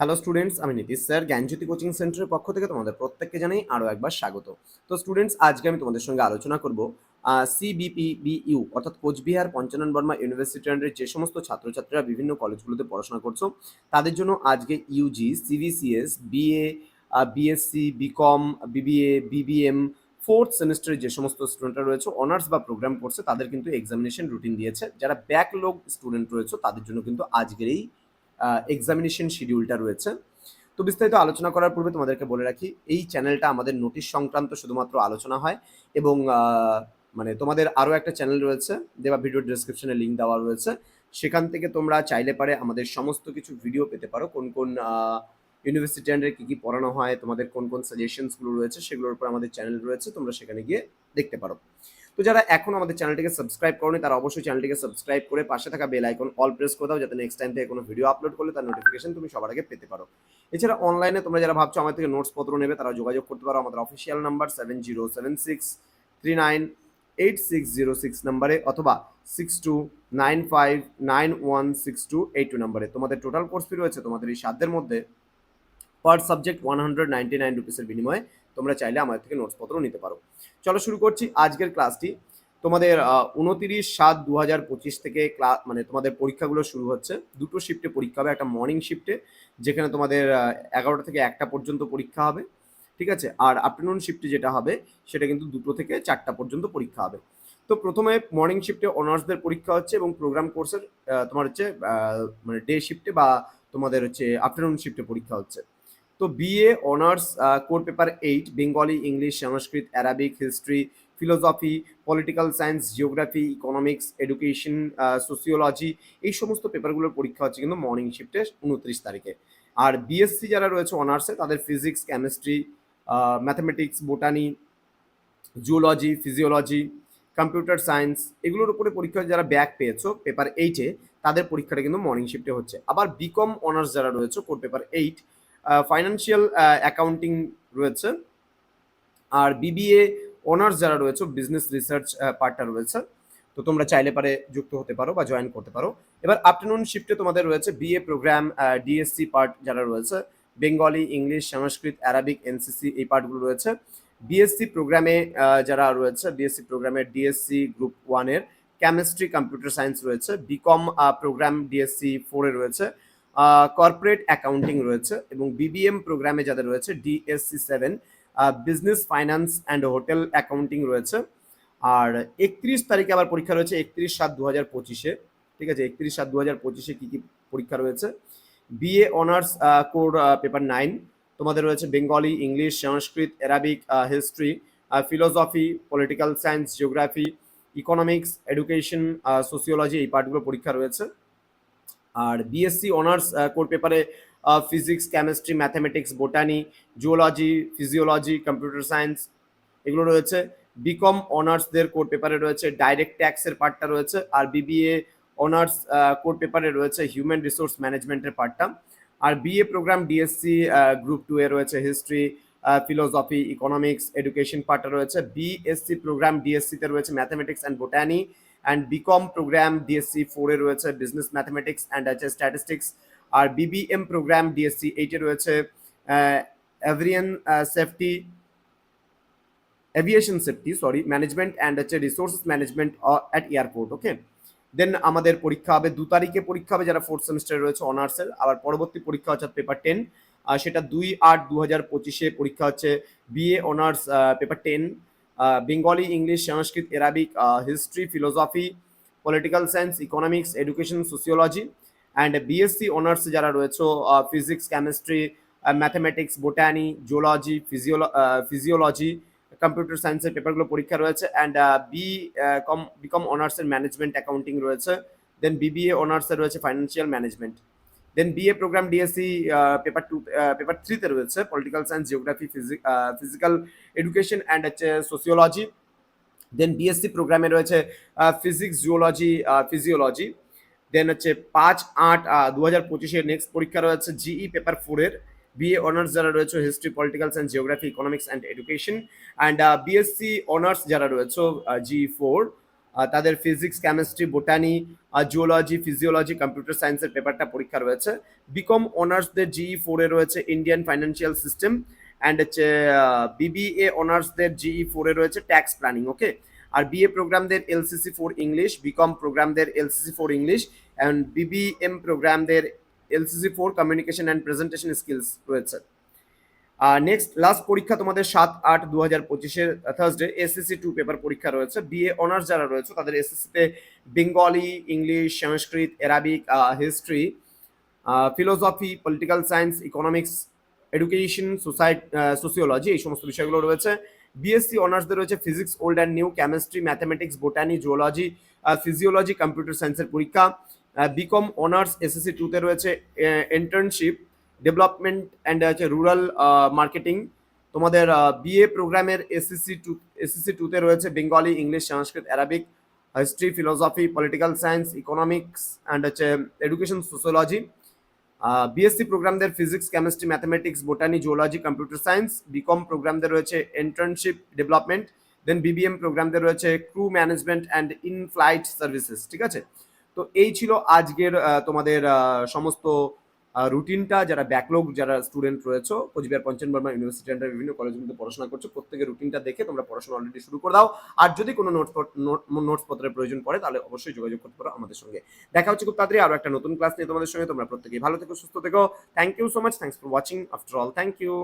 Hello students আমি Nitish sir, জ্ঞানজ্যোতি coaching সেন্টারের পক্ষ থেকে তোমাদের প্রত্যেককে জানাই আরও একবার স্বাগত। তো স্টুডেন্টস আজকে আমি তোমাদের সঙ্গে আলোচনা করব সিবিপিবিইউ অর্থাৎ কোচবিহার পঞ্চানন বর্মা ইউনিভার্সিটি আন্ডারে যে সমস্ত ছাত্রছাত্রীরা বিভিন্ন কলেজগুলোতে পড়াশোনা করছ, তাদের জন্য আজকে UG CBCS BA BSc BCom BBA BBM fourth সেমিস্টারে যে সমস্ত স্টুডেন্টরা রয়েছে অনার্স বা প্রোগ্রাম করছে, তাদের কিন্তু এক্সামিনেশন রুটিন দিয়েছে। যারা ব্যাকলগ স্টুডেন্ট রয়েছে, তাদের জন্য কিন্তু আজকের এই এক্সামিনেশন শিডিউলটা রয়েছে। তো বিস্তারিত আলোচনা করার পূর্বে তোমাদেরকে বলে রাখি, এই চ্যানেলটা আমাদের নোটিশ সংক্রান্ত শুধুমাত্র আলোচনা হয় এবং মানে তোমাদের আরও একটা চ্যানেল রয়েছে দেবা ভিডিও ডিসক্রিপশনে লিঙ্ক দেওয়া রয়েছে। সেখান থেকে তোমরা চাইলে পারে আমাদের সমস্ত কিছু ভিডিও পেতে পারো, কোন কোন ইউনিভার্সিটি আন্ডারে কী কী পড়ানো হয়, তোমাদের কোন কোন সাজেশনসগুলো রয়েছে, সেগুলোর উপর আমাদের চ্যানেল রয়েছে, তোমরা সেখানে গিয়ে দেখতে পারো। তো যারা এখন আমাদের চ্যানেলটিকে সাবস্ক্রাইব করনি, তারা অবশ্যই চ্যানেলটিকে সাবস্ক্রাইব করে পাশে থাকা বেল আইকন অল প্রেস করে দাও, যাতে নেক্সট টাইম থেকে কোনো ভিডিও আপলোড করলে তার নোটিফিকেশন তুমি সবার আগে পেতে পারো। এছাড়া অনলাইনে তোমরা যারা ভাবছ আমার থেকে নোটস পত্র নেবে তারা যোগাযোগ করতে পারো আমাদের official number seven zero seven six three nine eight six zero six নাম্বারে অথবা six two nine five nine one six two eight two নাম্বারে তোমাদের টোটাল কোর্স ফি রয়েছে তোমাদের এই সাধ্যের মধ্যে per subject one hundred ninety nine রুপিসের বিনিময়ে তোমরা চাইলে আমাদের থেকে নোটসপত্র নিতে পারো। চলো শুরু করছি আজকের ক্লাসটি তোমাদের উনতিরিশ সাত দু হাজার পঁচিশ থেকে ক্লাস মানে তোমাদের পরীক্ষাগুলো শুরু হচ্ছে। দুটো শিফটে পরীক্ষা হবে, একটা মর্নিং শিফটে যেখানে তোমাদের এগারোটা থেকে একটা পর্যন্ত পরীক্ষা হবে, ঠিক আছে? আর আফটারনুন শিফটে যেটা হবে, সেটা কিন্তু দুটো থেকে চারটা পর্যন্ত পরীক্ষা হবে। তো প্রথমে মর্নিং শিফটে অনার্সদের পরীক্ষা হচ্ছে এবং প্রোগ্রাম কোর্সের তোমার হচ্ছে মানে ডে শিফটে বা তোমাদের হচ্ছে আফটারনুন শিফটে পরীক্ষা হচ্ছে। তো BA honours core paper eight Bengali English Sanskrit Arabic history philosophy political science geography economics education sociology এই সমস্ত পেপারগুলোর পরীক্ষা হচ্ছে কিন্তু মর্নিং শিফটে উনত্রিশ তারিখে। আর বিএসসি যারা রয়েছে অনার্সে তাদের physics chemistry mathematics botany zoology physiology computer science এগুলোর উপরে পরীক্ষা যারা ব্যাক পেয়েছ পেপার এইটে তাদের পরীক্ষাটা কিন্তু মর্নিং শিফটে হচ্ছে। আবার বিকম অনার্স যারা রয়েছে core paper eight financial accounting রয়েছে। আর বিবিএ অনার্স যারা রয়েছে বিজনেস রিসার্চ পার্টটা রয়েছে, তো তোমরা চাইলে পারে যুক্ত হতে পারো বা জয়েন করতে পারো। এবার আফটারনুন শিফটে তোমাদের রয়েছে বিএ প্রোগ্রাম ডিএসসি পার্ট যারা রয়েছে Bengali English Sanskrit Arabic NCC এই পার্টগুলো রয়েছে। বিএসসি প্রোগ্রামে যারা রয়েছে বিএসসি প্রোগ্রামের ডিএসসি গ্রুপ ওয়ানের কেমিস্ট্রি কম্পিউটার সায়েন্স রয়েছে। বিকম প্রোগ্রাম ডিএসসি ফোরে রয়েছে। কর্পোরেট অ্যাকাউন্টিং রয়েছে এবং বিবিএম প্রোগ্রামে যাদের রয়েছে DSC seven business finance and hotel accounting রয়েছে। আর একত্রিশ তারিখে আবার পরীক্ষা রয়েছে, একত্রিশ সাত দু হাজার পঁচিশে। ঠিক আছে, একত্রিশ সাত দু হাজার পঁচিশে কী কী পরীক্ষা রয়েছে? BA honours core paper nine তোমাদের রয়েছে Bengali English Sanskrit Arabic history philosophy political science geography economics education sociology এই পার্টগুলো পরীক্ষা রয়েছে। আর বিএসসি অনার্স কোর পেপারে physics chemistry mathematics botany zoology physiology computer science এগুলো রয়েছে। বিকম অনার্সদের কোর পেপারে রয়েছে ডাইরেক্ট ট্যাক্সের পার্টটা রয়েছে, আর বিবিএ অনার্স কোর পেপারে রয়েছে হিউম্যান রিসোর্স ম্যানেজমেন্টের পার্টটা আর BA program DSC group two A রয়েছে হিস্ট্রি ফিলোসফি ইকোনমিক্স এডুকেশন পার্টটা রয়েছে। বিএসসি প্রোগ্রাম ডিএসসিতে রয়েছে mathematics and botany and BCom program DSC ফোরে রয়েছে বিজনেস ম্যাথামেটিক্স অ্যান্ড আছে স্ট্যাটিস্টিক্স আর বিবিএম প্রোগ্রাম ডিএসসি এইটে রয়েছে avian safety aviation safety sorry management and হচ্ছে resources management at airport okay then আমাদের পরীক্ষা হবে দু তারিখে পরীক্ষা হবে, যারা ফোর্থ সেমিস্টারে রয়েছে অনার্সের আবার পরবর্তী পরীক্ষা হচ্ছে পেপার টেন সেটা দুই আট দু হাজার পঁচিশে পরীক্ষা হচ্ছে BA honours paper ten Bengali English Sanskrit Arabic history philosophy political science economics education sociology and BSc honours যারা রয়েছে physics chemistry mathematics botany zoology ফিজিওল physiology computer সায়েন্সের পেপারগুলো পরীক্ষা রয়েছে অ্যান্ড বি কম বিকম অনার্সের ম্যানেজমেন্ট অ্যাকাউন্টিং রয়েছে then BBA অনার্সের রয়েছে financial management then BA program DSC paper two paper থ্রিতে রয়েছে political science geography physical education and হচ্ছে সোসিওলজি দেন বিএসসি প্রোগ্রামে রয়েছে ফিজিক্স জিওলজি ফিজিওলজি দেন হচ্ছে পাঁচ আট দু হাজার পঁচিশের নেক্সট পরীক্ষা রয়েছে জিই পেপার ফোরের বিএ অনার্স যারা রয়েছে history political science geography economics and education and BSc honours যারা রয়েছে জি ফোর আহ, তাদের physics chemistry botany geology physiology computer সায়েন্সের পেপারটা পরীক্ষা রয়েছে। বিকম অনার্সদের জিই ফোরে রয়েছে ইন্ডিয়ান ফাইন্যান্সিয়াল সিস্টেম অ্যান্ড হচ্ছে বিবিএ অনার্সদের জিই ফোরে রয়েছে ট্যাক্স প্ল্যানিং ওকে আর বিএ প্রোগ্রামদের LCC four English BCom প্রোগ্রামদের LCC four English and BBM প্রোগ্রামদের LCC four communication and presentation skills রয়েছে। নেক্সট লাস্ট পরীক্ষা তোমাদের সাত আট দু হাজার পঁচিশের থার্সডে এসএসসি টু পেপার পরীক্ষা রয়েছে। বিএ অনার্স যারা রয়েছে, তাদের এসএসসিতে Bengali English Sanskrit Arabic history philosophy political science economics education সোসাইট sociology এই সমস্ত বিষয়গুলো রয়েছে। বিএসসি অনার্সদের রয়েছে physics old and new chemistry mathematics botany zoology physiology computer সায়েন্সের পরীক্ষা। বিকম অনার্স এসএসসি টুতে রয়েছে ইন্টার্নশিপ ডেভেলপমেন্ট অ্যান্ড হচ্ছে রুরাল মার্কেটিং তোমাদের বিএ প্রোগ্রামের এসএসসি টু এসএসসি টুতে রয়েছে Bengali English Sanskrit Arabic history philosophy political science economics and হচ্ছে education sociology BSc প্রোগ্রামদের physics chemistry mathematics botany geology computer science BCom প্রোগ্রামদের রয়েছে internship development then BBM প্রোগ্রামদের রয়েছে crew management and in flight services ঠিক আছে? তো এই ছিল আজকের তোমাদের সমস্ত রুটিনটা যারা ব্যাকলগ যারা স্টুডেন্ট রয়েছে, কোচবিহার পঞ্চম বর্মা ইউনিভার্সিটি আন্ডার বিভিন্ন কলেজগুলোতে পড়াশোনা করছ, প্রত্যেকের রুটিনটা দেখে তোমরা পড়াশোনা অলরেডি শুরু করে দাও। আর যদি কোনো নোটস নোটস পত্রের প্রয়োজন পড়ে, তাহলে অবশ্যই যোগাযোগ করতে পারো আমাদের সঙ্গে। দেখা হচ্ছে খুব তাড়াতাড়ি আরও একটা নতুন ক্লাস নিয়ে তোমাদের সঙ্গে। তোমরা প্রত্যেকেই ভালো থেকো, সুস্থ থেকো। Thank you so much thanks for watching after all thank you